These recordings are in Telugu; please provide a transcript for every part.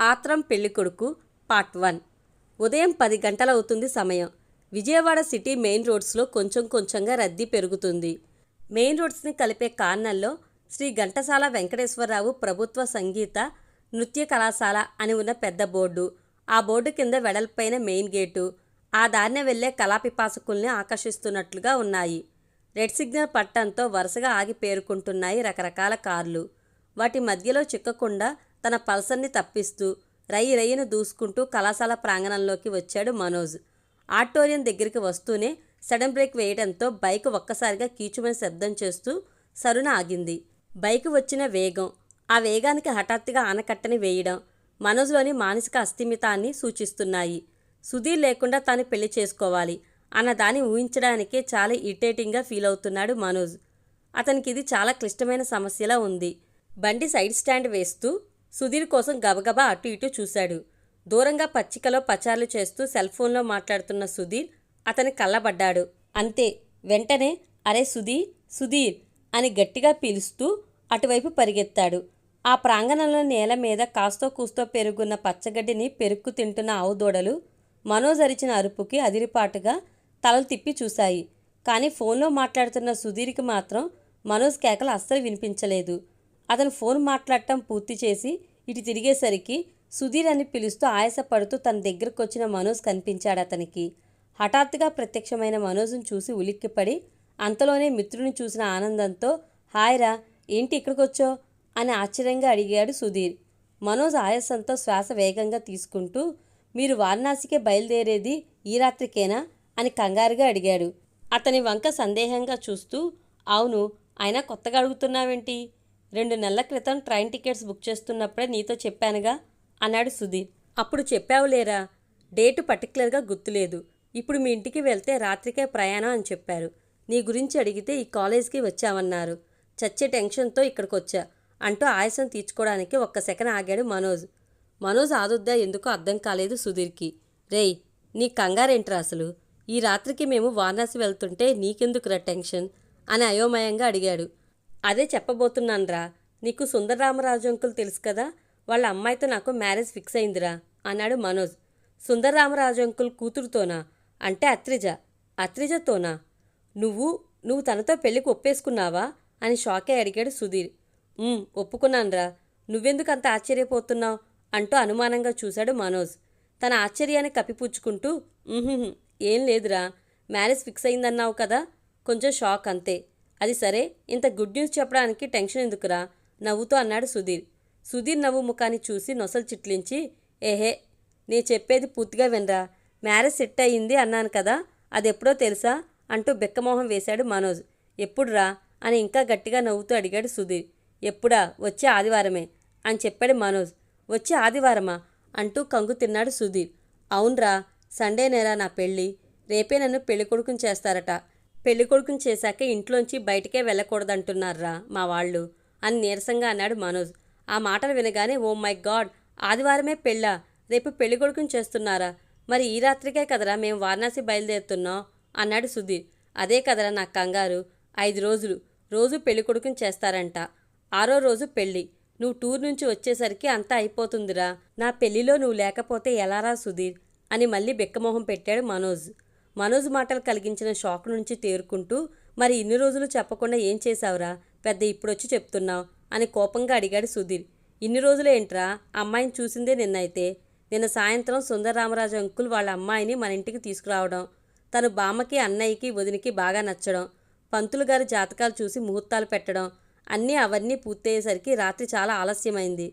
ఆత్రం పెళ్ళికొడుకు పార్ట్ వన్. ఉదయం పది గంటలవుతుంది సమయం. విజయవాడ సిటీ మెయిన్ రోడ్స్లో కొంచెం కొంచెంగా రద్దీ పెరుగుతుంది. మెయిన్ రోడ్స్ని కలిపే కార్నర్లో శ్రీ ఘంటసాల వెంకటేశ్వరరావు ప్రభుత్వ సంగీత నృత్య కళాశాల అని ఉన్న పెద్ద బోర్డు. ఆ బోర్డు కింద వెడల్పైన మెయిన్ గేటు. ఆ దారిన వెళ్ళే కళాపిపాసకుల్ని ఆకర్షిస్తున్నట్లుగా ఉన్నాయి. రెడ్ సిగ్నల్ పట్టంతో వరుసగా ఆగి పేరుకుంటున్నాయి రకరకాల కార్లు. వాటి మధ్యలో చిక్కకుండా తన పల్సర్ని తప్పిస్తూ రై రయ్యను దూసుకుంటూ కళాశాల ప్రాంగణంలోకి వచ్చాడు మనోజ్. ఆడిటోరియం దగ్గరికి వస్తూనే సడన్ బ్రేక్ వేయడంతో బైక్ ఒక్కసారిగా కీచుమని శబ్దం చేస్తూ సరున ఆగింది. బైక్ వచ్చిన వేగం ఆ వేగానికి హఠాత్తుగా ఆనకట్టని వేయడం మనోజ్లోని మానసిక అస్థిమితాన్ని సూచిస్తున్నాయి. సుధీర్ లేకుండా తాను పెళ్ళి చేసుకోవాలి అన్న దాన్ని ఊహించడానికే చాలా ఇరిటేటింగ్గా ఫీల్ అవుతున్నాడు మనోజ్. అతనికి ఇది చాలా క్లిష్టమైన సమస్యలా ఉంది. బండి సైడ్ స్టాండ్ వేస్తూ సుధీర్ కోసం గబగబా అటు ఇటు చూశాడు. దూరంగా పచ్చికలో పచార్లు చేస్తూ సెల్ ఫోన్లో మాట్లాడుతున్న సుధీర్ అతని కళ్ళబడ్డాడు. అంతే వెంటనే అరే సుధీర్ సుధీర్ అని గట్టిగా పిలుస్తూ అటువైపు పరిగెత్తాడు. ఆ ప్రాంగణంలో నేల మీద కాస్తో కూస్తో పెరుగున్న పచ్చగడ్డిని పెరుక్కు తింటున్న ఆవు దూడలు మనోజ్ అరిచిన అరుపుకి అదిరిపాటుగా తలలు తిప్పి చూశాయి. కానీ ఫోన్లో మాట్లాడుతున్న సుధీర్కి మాత్రం మనోజ్ కేకలు అస్సలు వినిపించలేదు. అతను ఫోన్ మాట్లాడటం పూర్తి చేసి ఇటు తిరిగేసరికి సుధీర్ అని పిలుస్తూ ఆయాసపడుతూ తన దగ్గరకు వచ్చిన మనోజ్ కనిపించాడు అతనికి హఠాత్తుగా ప్రత్యక్షమైన మనోజ్ను చూసి ఉలిక్కిపడి అంతలోనే మిత్రుని చూసిన ఆనందంతో హాయ్ రా ఏంటి ఇక్కడికొచ్చో అని ఆశ్చర్యంగా అడిగాడు సుధీర్. మనోజ్ ఆయాసంతో శ్వాస వేగంగా తీసుకుంటూ మీరు వారణాసికే బయలుదేరేది ఈ రాత్రికేనా? అని కంగారుగా అడిగాడు. అతని వంక సందేహంగా చూస్తూ అవును అయినా కొత్తగా అడుగుతున్నావేంటి? రెండు నెలల క్రితం ట్రైన్ టికెట్స్ బుక్ చేస్తున్నప్పుడే నీతో చెప్పానుగా అన్నాడు సుధీర్. అప్పుడు చెప్పావులేరా డేటు పర్టికులర్గా గుర్తులేదు. ఇప్పుడు మీ ఇంటికి వెళ్తే రాత్రికే ప్రయాణం అని చెప్పారు. నీ గురించి అడిగితే ఈ కాలేజ్కి వచ్చావన్నారు. చచ్చే టెన్షన్తో ఇక్కడికి వచ్చా అంటూ ఆయాసం తీర్చుకోవడానికి ఒక్క సెకండ్ ఆగాడు మనోజ్. మనోజ్ ఆదుద్దా ఎందుకో అర్థం కాలేదు సుధీర్కి. రేయ్ నీ కంగారేంట్రా అసలు? ఈ రాత్రికి మేము వారణాసి వెళ్తుంటే నీకెందుకురా టెన్షన్? అని అయోమయంగా అడిగాడు. అదే చెప్పబోతున్నానురా. నీకు సుందరరామరాజు అంకుల్ తెలుసు కదా? వాళ్ళ అమ్మాయితో నాకు మ్యారేజ్ ఫిక్స్ అయిందిరా అన్నాడు మనోజ్. సుందరరామరాజు అంకుల్ కూతురుతోనా? అంటే అత్రిజ. అత్రిజతోనా? నువ్వు నువ్వు తనతో పెళ్ళికి ఒప్పేసుకున్నావా? అని షాకే అడిగాడు సుధీర్. ఒప్పుకున్నానురా. నువ్వెందుకు అంత ఆశ్చర్యపోతున్నావు? అంటూ అనుమానంగా చూశాడు మనోజ్. తన ఆశ్చర్యాన్ని కప్పిపుచ్చుకుంటూ ఏం లేదురా. మ్యారేజ్ ఫిక్స్ అయిందన్నావు కదా? కొంచెం షాక్ అంతే. అది సరే ఇంత గుడ్ న్యూస్ చెప్పడానికి టెన్షన్ ఎందుకురా? నవ్వుతూ అన్నాడు సుధీర్. సుధీర్ నవ్వు ముఖాన్ని చూసి నొసలు చిట్లించి ఏహే నీ చెప్పేది పూర్తిగా వినరా? మ్యారేజ్ సెట్ అయ్యింది అన్నాను కదా అది ఎప్పుడో తెలుసా? అంటూ బెక్కమోహం వేశాడు మనోజ్. ఎప్పుడురా? అని ఇంకా గట్టిగా నవ్వుతూ అడిగాడు సుధీర్. ఎప్పుడా? వచ్చే ఆదివారమే అని చెప్పాడు మనోజ్. వచ్చే ఆదివారమా? అంటూ కంగు తిన్నాడు సుధీర్. అవునరా సండే నేరా నా పెళ్ళి. రేపే నన్ను పెళ్ళి కొడుకుని చేస్తారట. పెళ్ళి కొడుకుని చేశాక ఇంట్లోంచి బయటికే వెళ్ళకూడదంటున్నారా మా వాళ్ళు? అని నీరసంగా అన్నాడు మనోజ్. ఆ మాటలు వినగానే ఓ మై గాడ్! ఆదివారమే పెళ్ళా? రేపు పెళ్ళి కొడుకుని చేస్తున్నారా? మరి ఈ రాత్రికే కదరా మేము వారణాసి బయలుదేరుతున్నాం? అన్నాడు సుధీర్. అదే కదరా నా కంగారు. ఐదు రోజులు. రోజు పెళ్ళి కొడుకుని చేస్తారంట. ఆరో రోజు పెళ్ళి నువ్వు టూర్ నుంచి వచ్చేసరికి అంతా అయిపోతుందిరా. నా పెళ్ళిలో నువ్వు లేకపోతే ఎలారా సుధీర్? అని మళ్ళీ బిక్కమోహం పెట్టాడు మనోజ్. మనోజ్ మాటలు కలిగించిన షాక్ నుంచి తేరుకుంటూ మరి ఇన్ని రోజులు చెప్పకుండా ఏం చేశావురా? పెద్ద ఇప్పుడొచ్చి చెప్తున్నావు అని కోపంగా అడిగాడు సుధీర్. ఇన్ని రోజులు ఏంట్రా? అమ్మాయిని చూసిందే నిన్నైతే. నిన్న సాయంత్రం సుందరరామరాజు అంకుల్ వాళ్ళ అమ్మాయిని మన ఇంటికి తీసుకురావడం తను బామ్మకి అన్నయ్యకి వదినికి బాగా నచ్చడం పంతులు గారి జాతకాలు చూసి ముహూర్తాలు పెట్టడం అన్నీ అవన్నీ పూర్తయ్యేసరికి రాత్రి చాలా ఆలస్యమైంది.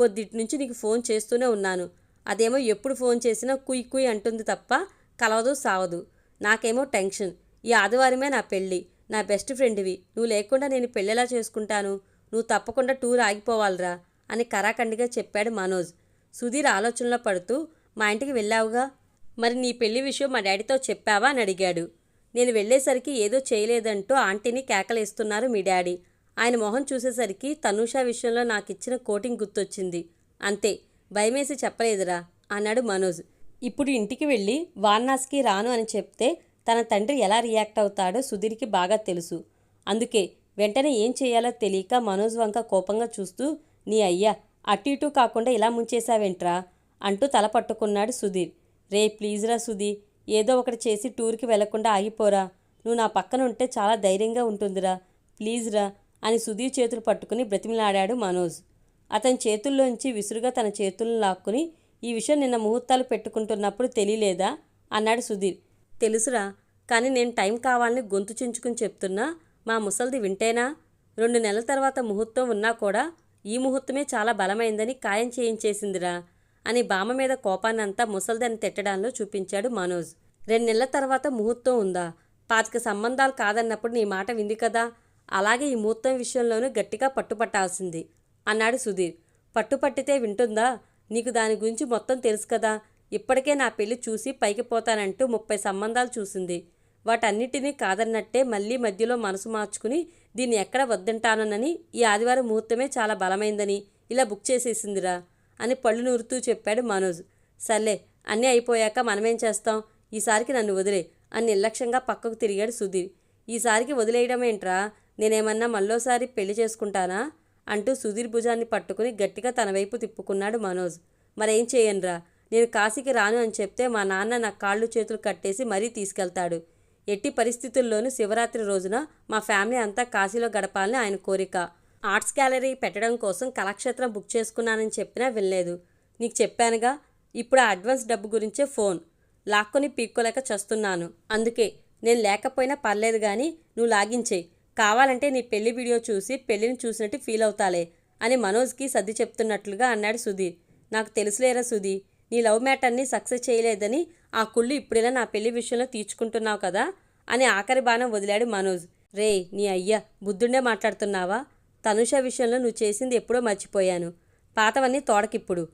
పొద్దుటి నుంచి నీకు ఫోన్ చేస్తూనే ఉన్నాను. అదేమో ఎప్పుడు ఫోన్ చేసినా కుయ్ కుయ్ అంటుంది తప్ప కలవదు సావదు. నాకేమో టెన్షన్. ఈ ఆదివారమే నా పెళ్ళి. నా బెస్ట్ ఫ్రెండ్వి. నువ్వు లేకుండా నేను పెళ్ళెలా చేసుకుంటాను? నువ్వు తప్పకుండా టూర్ ఆగిపోవాలిరా అని కరాఖండిగా చెప్పాడు మనోజ్. సుధీర్ ఆలోచనలో పడుతూ మా ఇంటికి వెళ్ళావుగా? మరి నీ పెళ్ళి విషయం మా డాడీతో చెప్పావా? అని అడిగాడు. నేను వెళ్ళేసరికి ఏదో చేయలేదంటూ ఆంటీని కేకలేస్తున్నారు మీ డాడీ. ఆయన మొహం చూసేసరికి తనూష విషయంలో నాకు ఇచ్చిన కోటింగ్ గుర్తొచ్చింది. అంతే. భయమేసి చెప్పలేదురా అన్నాడు మనోజ్. ఇప్పుడు ఇంటికి వెళ్ళి వారణాసికి రాను అని చెప్తే తన తండ్రి ఎలా రియాక్ట్ అవుతాడో సుధీర్కి బాగా తెలుసు. అందుకే వెంటనే ఏం చేయాలో తెలియక మనోజ్ వంక కోపంగా చూస్తూ నీ అయ్యా అటు ఇటు కాకుండా ఇలా ముంచేశావేంట్రా? అంటూ తల పట్టుకున్నాడు సుధీర్. రే ప్లీజ్రా సుధీ ఏదో ఒకటి చేసి టూర్కి వెళ్ళకుండా ఆగిపోరా. నువ్వు నా పక్కన ఉంటే చాలా ధైర్యంగా ఉంటుందిరా. ప్లీజ్రా అని సుధీర్ చేతులు పట్టుకుని బ్రతిమిలాడాడు మనోజ్. అతని చేతుల్లోంచి విసురుగా తన చేతులను లాక్కుని ఈ విషయం నిన్న ముహూర్తాలు పెట్టుకుంటున్నప్పుడు తెలియలేదా? అన్నాడు సుధీర్. తెలుసురా కానీ నేను టైం కావాలని గొంతు చించుకుని చెప్తున్నా మా ముసల్ది వింటేనా? రెండు నెలల తర్వాత ముహూర్తం ఉన్నా కూడా ఈ ముహూర్తమే చాలా బలమైందని ఖాయం చేయించేసిందిరా అని బామ్మ మీద కోపాన్నంతా ముసల్దని తిట్టడంలో చూపించాడు మనోజ్. రెండు నెలల తర్వాత ముహూర్తం ఉందా? పాతిక సంబంధాలు కాదన్నప్పుడు నీ మాట వింది కదా? అలాగే ఈ ముహూర్తం విషయంలోనూ గట్టిగా పట్టుపట్టాల్సింది అన్నాడు సుధీర్. పట్టుపట్టితే వింటుందా? నీకు దాని గురించి మొత్తం తెలుసు కదా. ఇప్పటికే నా పెళ్ళి చూసి పైకి పోతానంటూ ముప్పై సంబంధాలు చూసింది. వాటన్నిటినీ కాదన్నట్టే మళ్ళీ మధ్యలో మనసు మార్చుకుని దీన్ని ఎక్కడ వద్దంటానని ఈ ఆదివారం ముహూర్తమే చాలా బలమైందని ఇలా బుక్ చేసేసిందిరా అని పళ్ళు నూరుతూ చెప్పాడు మనోజ్. సర్లే అన్నీ అయిపోయాక మనమేం చేస్తాం? ఈసారికి నన్ను వదిలే అని నిర్లక్ష్యంగా పక్కకు తిరిగాడు సుధీర్. ఈసారికి వదిలేయడం ఏంట్రా నేనేమన్నా మళ్ళోసారి పెళ్ళి చేసుకుంటానా? అంటూ సుధీర్ భుజాన్ని పట్టుకుని గట్టిగా తన వైపు తిప్పుకున్నాడు మనోజ్. మరేం చేయనురా? నేను కాశీకి రాను అని చెప్తే మా నాన్న నా కాళ్ళు చేతులు కట్టేసి మరీ తీసుకెళ్తాడు. ఎట్టి పరిస్థితుల్లోనూ శివరాత్రి రోజున మా ఫ్యామిలీ అంతా కాశీలో గడపాలని ఆయన కోరిక. ఆర్ట్స్ గ్యాలరీ పెట్టడం కోసం కళాక్షేత్రం బుక్ చేసుకున్నానని చెప్పినా వినలేదు. నీకు చెప్పానుగా? ఇప్పుడు ఆ అడ్వాన్స్ డబ్బు గురించే ఫోన్. లాక్కొని పీక్కోలేక చస్తున్నాను. అందుకే నేను లేకపోయినా పర్లేదు కానీ నువ్వు లాగించేయి కావాలంటే నీ పెళ్ళి వీడియో చూసి పెళ్ళిని చూసినట్టు ఫీల్ అవుతాలే అని మనోజ్కి సర్ది చెప్తున్నట్లుగా అన్నాడు సుధీర్. నాకు తెలుసులేరా సుధీ నీ లవ్ మ్యాటర్ని సక్సెస్ చేయలేదని ఆ కుళ్ళు ఇప్పుడైనా నా పెళ్ళి విషయంలో తీర్చుకుంటున్నావు కదా అని ఆఖరి బాణం వదిలాడు మనోజ్. రే నీ అయ్యా బుద్ధుండే మాట్లాడుతున్నావా? తనుష విషయంలో నువ్వు చేసింది ఎప్పుడో మర్చిపోయాను. పాతవన్నీ తోడకిప్పుడు.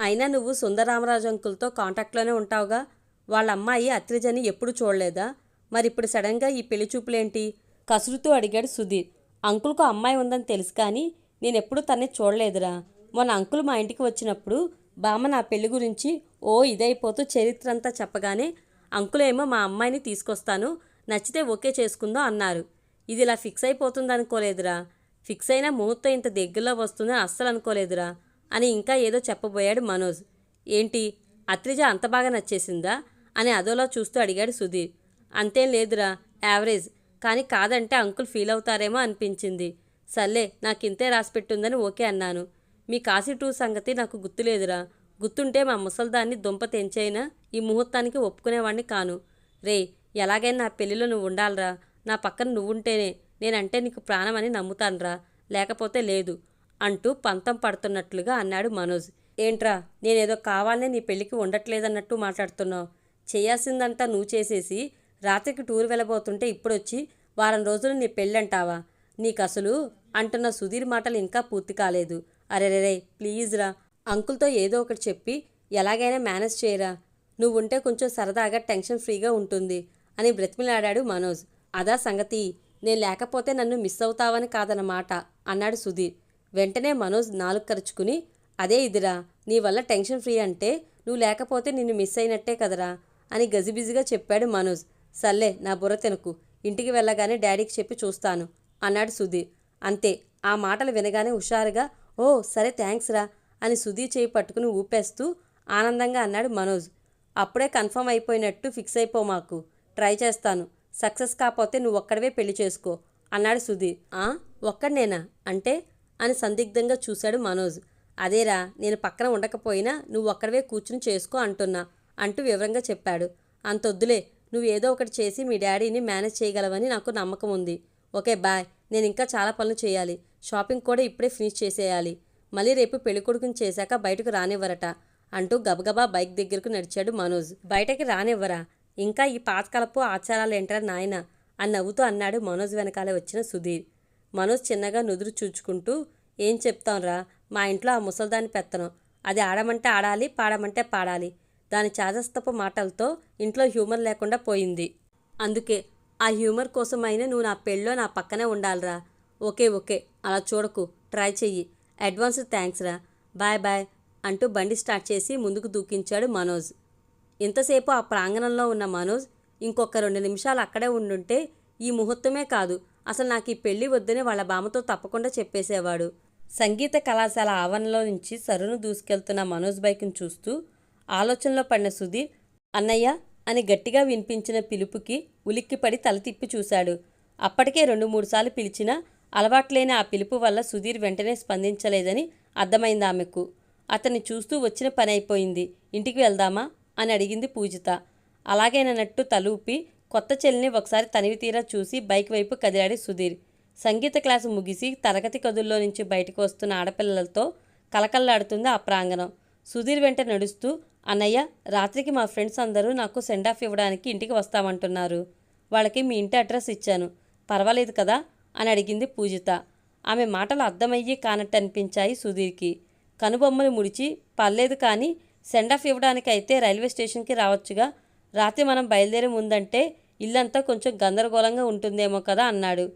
అయినా నువ్వు సుందరరామరాజు అంకుల్తో కాంటాక్ట్లోనే ఉంటావుగా? వాళ్ళ అమ్మాయి అత్రిజని ఎప్పుడు చూడలేదా? మరి ఇప్పుడు సడన్గా ఈ పెళ్ళి చూపులేంటి? కసురుతూ అడిగాడు సుధీర్. అంకుల్కు అమ్మాయి ఉందని తెలుసు కానీ నేను ఎప్పుడు తన్ని చూడలేదురా. మొన్న అంకుల్ మా ఇంటికి వచ్చినప్పుడు బామ్మ నా పెళ్ళి గురించి ఓ ఇదైపోతూ చరిత్ర అంతా చెప్పగానే అంకులేమో మా అమ్మాయిని తీసుకొస్తాను నచ్చితే ఓకే చేసుకుందో అన్నారు. ఇది ఇలా ఫిక్స్ అయిపోతుంది అనుకోలేదురా ఫిక్స్ అయిన ముహూర్తం ఇంత దగ్గరలో వస్తుందని అస్సలు అనుకోలేదురా అని ఇంకా ఏదో చెప్పబోయాడు మనోజ్. ఏంటి? అత్రిజ అంత బాగా నచ్చేసిందా? అని అదోలా చూస్తూ అడిగాడు సుధీర్. అంతేం లేదురా యావరేజ్. కానీ కాదంటే అంకుల్ ఫీల్ అవుతారేమో అనిపించింది. సర్లే నాకింతే రాసిపెట్టుందని ఓకే అన్నాను. మీ కాశీ టూ సంగతి నాకు గుర్తులేదురా. గుర్తుంటే మా ముసల్దాన్ని దుంప తెంచైనా ఈ ముహూర్తానికి ఒప్పుకునేవాడిని కాను. రే ఎలాగైనా నా పెళ్ళిలో నువ్వు ఉండాలిరా. నా పక్కన నువ్వుంటేనే నేనంటే నీకు ప్రాణమని నమ్ముతానురా. లేకపోతే లేదు అంటూ పంతం పడుతున్నట్లుగా అన్నాడు మనోజ్. ఏంట్రా నేనేదో కావాలనే నీ పెళ్ళికి ఉండట్లేదన్నట్టు మాట్లాడుతున్నావు. చేయాల్సిందంతా నువ్వు చేసేసి రాత్రికి టూర్ వెళ్ళబోతుంటే ఇప్పుడొచ్చి వారం రోజులు నీ పెళ్ళంటావా? నీకసలు అంటున్న సుధీర్ మాటలు ఇంకా పూర్తి కాలేదు. అరెరే ప్లీజ్ రా. అంకుల్తో ఏదో ఒకటి చెప్పి ఎలాగైనా మేనేజ్ చేయరా? నువ్వుంటే కొంచెం సరదాగా టెన్షన్ ఫ్రీగా ఉంటుంది అని బ్రతిమిలాడాడు మనోజ్. అదా సంగతి నేను లేకపోతే నన్ను మిస్ అవుతావని కాదన్నమాట అన్నాడు సుధీర్. వెంటనే మనోజ్ నాలుగు ఖర్చుకుని అదే ఇదిరా నీ వల్ల టెన్షన్ ఫ్రీ అంటే నువ్వు లేకపోతే నిన్ను మిస్ అయినట్టే కదరా అని గజిబిజిగా చెప్పాడు మనోజ్. సర్లే నా బుర్ర తినకు. ఇంటికి వెళ్ళగానే డాడీకి చెప్పి చూస్తాను అన్నాడు సుధీర్. అంతే ఆ మాటలు వినగానే హుషారుగా ఓ సరే థ్యాంక్స్ రా అని సుధీర్ చేయి పట్టుకుని ఊపేస్తూ ఆనందంగా అన్నాడు మనోజ్. అప్పుడే కన్ఫర్మ్ అయిపోయినట్టు ఫిక్స్ అయిపో మాకు. ట్రై చేస్తాను. సక్సెస్ కాకపోతే నువ్వు ఒక్కడవే పెళ్ళి చేసుకో అన్నాడు సుధీర్. ఆ ఒక్కడనేనా? అంటే? అని సందిగ్ధంగా చూశాడు మనోజ్. అదేరా నేను పక్కన ఉండకపోయినా నువ్వు ఒక్కడవే కూర్చుని చేసుకో అంటున్నా అంటూ వివరంగా చెప్పాడు. అంతొద్దులే నువ్వు ఏదో ఒకటి చేసి మీ డాడీని మేనేజ్ చేయగలవని నాకు నమ్మకం ఉంది. Okay bye. నేను ఇంకా చాలా పనులు చేయాలి. షాపింగ్ కూడా ఇప్పుడే ఫినిష్ చేసేయాలి. మళ్ళీ రేపు పెళ్ళికొడుకుని చేశాక బయటకు రానివ్వరట అంటూ గబగబా బైక్ దగ్గరకు నడిచాడు మనోజ్. బయటకి రానివ్వరా? ఇంకా ఈ పాతకాలపు ఆచారాలు ఏంటరా నాయన? అని నవ్వుతూ అన్నాడు మనోజ్ వెనకాలే వచ్చిన సుధీర్. మనోజ్ చిన్నగా నుదురు చూచుకుంటూ ఏం చెప్తాంరా మా ఇంట్లో ఆ ముసల్దాన్ని పెత్తనం. అది ఆడమంటే ఆడాలి పాడమంటే పాడాలి. దాని చాదస్తపు మాటలతో ఇంట్లో హ్యూమర్ లేకుండా పోయింది. అందుకే ఆ హ్యూమర్ కోసమైనా నువ్వు నా పెళ్ళో నా పక్కనే ఉండాలిరా. ఓకే ఓకే అలా చూడకు. ట్రై చెయ్యి. అడ్వాన్స్ థ్యాంక్స్ రా. బాయ్ బాయ్ అంటూ బండి స్టార్ట్ చేసి ముందుకు దూకించాడు మనోజ్. ఇంతసేపు ఆ ప్రాంగణంలో ఉన్న మనోజ్ ఇంకొక రెండు నిమిషాలు అక్కడే ఉండుంటే ఈ ముహూర్తమే కాదు అసలు నాకు ఈ పెళ్ళి వద్దని వాళ్ళ బామతో తప్పకుండా చెప్పేసేవాడు. సంగీత కళాశాల ఆవరణలో నుంచి సరును దూసుకెళ్తున్న మనోజ్ బైక్ను చూస్తూ ఆలోచనలో పడిన సుధీర్ అన్నయ్య అని గట్టిగా వినిపించిన పిలుపుకి ఉలిక్కిపడి తల తిప్పి చూశాడు. అప్పటికే రెండు మూడుసార్లు పిలిచినా అలవాట్లేని ఆ పిలుపు వల్ల సుధీర్ వెంటనే స్పందించలేదని అర్థమైంది ఆమెకు. అతన్ని చూస్తూ వచ్చిన పని అయిపోయింది. ఇంటికి వెళ్దామా? అని అడిగింది పూజిత. అలాగేనన్నట్టు తలూపి కొత్త చెల్లిని ఒకసారి తనివి తీరా చూసి బైక్ వైపు కదిలాడి సుధీర్. సంగీత క్లాసు ముగిసి తరగతి గదుల్లో నుంచి బయటకు వస్తున్న ఆడపిల్లలతో కలకల్లాడుతుంది ఆ ప్రాంగణం. సుధీర్ వెంట నడుస్తూ అన్నయ్య రాత్రికి మా ఫ్రెండ్స్ అందరూ నాకు సెండ్ ఆఫ్ ఇవ్వడానికి ఇంటికి వస్తామంటున్నారు. వాళ్ళకి మీ ఇంటి అడ్రస్ ఇచ్చాను. పర్వాలేదు కదా? అని అడిగింది పూజిత. ఆమె మాటలు అర్థమయ్యి కానట్టు అనిపించాయి సుధీర్కి. కనుబొమ్మలు ముడిచి పర్లేదు కానీ సెండ్ ఆఫ్ ఇవ్వడానికి అయితే రైల్వే స్టేషన్కి రావచ్చుగా? రాత్రి మనం బయలుదేరే ముందంటే ఇల్లంతా కొంచెం గందరగోళంగా ఉంటుందేమో కదా అన్నాడు.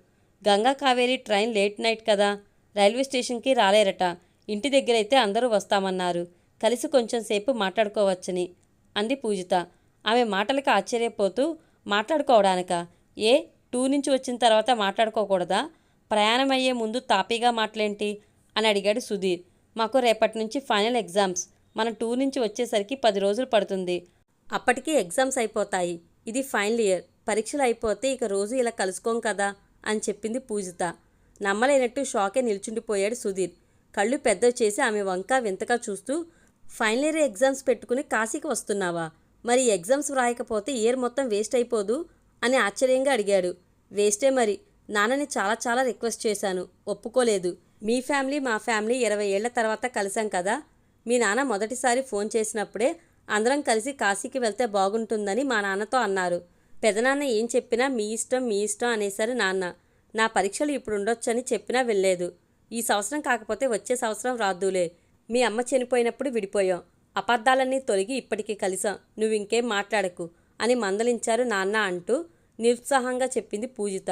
Ganga Kaveri train late night కదా? రైల్వే స్టేషన్కి రాలేరట. ఇంటి దగ్గర అయితే అందరూ వస్తామన్నారు. కలిసి కొంచెం సేపు మాట్లాడుకోవచ్చని అంది పూజిత. ఆమె మాటలకు ఆశ్చర్యపోతూ మాట్లాడుకోవడానిక? ఏ? టూ నుంచి వచ్చిన తర్వాత మాట్లాడుకోకూడదా? ప్రయాణం అయ్యే ముందు తాపీగా మాటలేంటి అని అడిగాడు సుధీర్. మాకు రేపటి నుంచి ఫైనల్ ఎగ్జామ్స్. మనం టూ నుంచి వచ్చేసరికి పది రోజులు పడుతుంది. అప్పటికి ఎగ్జామ్స్ అయిపోతాయి. ఇది ఫైనల్ ఇయర్. పరీక్షలు అయిపోతే ఇక రోజు ఇలా కలుసుకోం కదా? అని చెప్పింది పూజిత. నమ్మలేనట్టు షాకే నిల్చుండిపోయాడు సుధీర్. కళ్ళు పెద్దవి చేసి ఆమె వంక వింతగా చూస్తూ ఫైనల్ ఇయర్ ఎగ్జామ్స్ పెట్టుకుని కాశీకి వస్తున్నావా? మరి ఎగ్జామ్స్ వ్రాయకపోతే ఇయర్ మొత్తం వేస్ట్ అయిపోదు? అని ఆశ్చర్యంగా అడిగాడు. వేస్టే మరి. నాన్నని చాలా చాలా రిక్వెస్ట్ చేశాను. ఒప్పుకోలేదు. మీ ఫ్యామిలీ మా ఫ్యామిలీ ఇరవై ఏళ్ళ తర్వాత కలిసాం కదా? మీ నాన్న మొదటిసారి ఫోన్ చేసినప్పుడే అందరం కలిసి కాశీకి వెళ్తే బాగుంటుందని మా నాన్నతో అన్నారు. పెదనాన్న ఏం చెప్పినా మీ ఇష్టం మీ ఇష్టం అనేసరి నాన్న. నా పరీక్షలు ఇప్పుడు ఉండొచ్చని చెప్పినా వెళ్ళలేదు ఈ సంవత్సరం కాకపోతే వచ్చే సంవత్సరం రాదులే మీ అమ్మ చనిపోయినప్పుడు విడిపోయాం. అబద్ధాలన్నీ తొలగి ఇప్పటికీ కలిసాం. నువ్వింకేం మాట్లాడకు అని మందలించారు నాన్న అంటూ నిరుత్సాహంగా చెప్పింది పూజిత.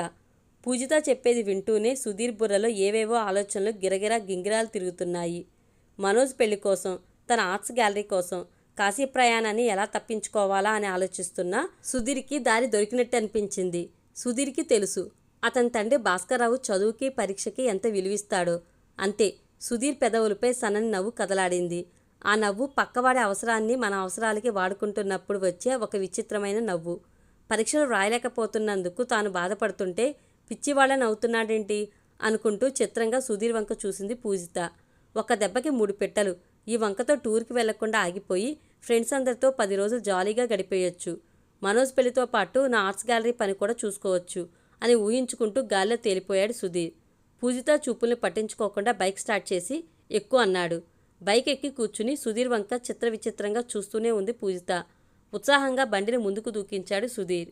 పూజిత చెప్పేది వింటూనే సుధీర్ బుర్రలో ఏవేవో ఆలోచనలు గిరగిరా గింగిరాలు తిరుగుతున్నాయి. మనోజ్ పెళ్ళి కోసం తన ఆర్ట్స్ గ్యాలరీ కోసం కాశీ ప్రయాణాన్ని ఎలా తప్పించుకోవాలా అని ఆలోచిస్తున్నా సుధీర్కి దారి దొరికినట్టు అనిపించింది. సుధీర్కి తెలుసు అతని తండ్రి భాస్కర్రావు చదువుకి పరీక్షకి ఎంత విలువిస్తాడో. అంతే సుధీర్ పెదవులపై సన్నని నవ్వు కదలాడింది. ఆ నవ్వు పక్కవాడి అవసరాన్ని మన అవసరాలకి వాడుకుంటున్నప్పుడు వచ్చే ఒక విచిత్రమైన నవ్వు. పరీక్షలు రాయలేకపోతున్నందుకు తాను బాధపడుతుంటే పిచ్చివాళ్ళని అవుతున్నాడేంటి అనుకుంటూ చిత్రంగా సుధీర్ వంక చూసింది పూజిత. ఒక దెబ్బకి మూడు పెట్టలు. ఈ వంకతో టూర్కి వెళ్ళకుండా ఆగిపోయి ఫ్రెండ్స్ అందరితో పది రోజులు జాలీగా గడిపేయొచ్చు. మనోజ్ పెళ్ళితో పాటు నా ఆర్ట్స్ గ్యాలరీ పని కూడా చూసుకోవచ్చు అని ఊహించుకుంటూ గాల్లో తేలిపోయాడు సుధీర్. పూజిత చూపుల్ని పట్టించుకోకుండా బైక్ స్టార్ట్ చేసి ఎక్కువ అన్నాడు. బైక్ ఎక్కి కూర్చుని సుధీర్ వంక చిత్ర విచిత్రంగా చూస్తూనే ఉంది పూజిత. ఉత్సాహంగా బండిని ముందుకు దూకించాడు సుధీర్.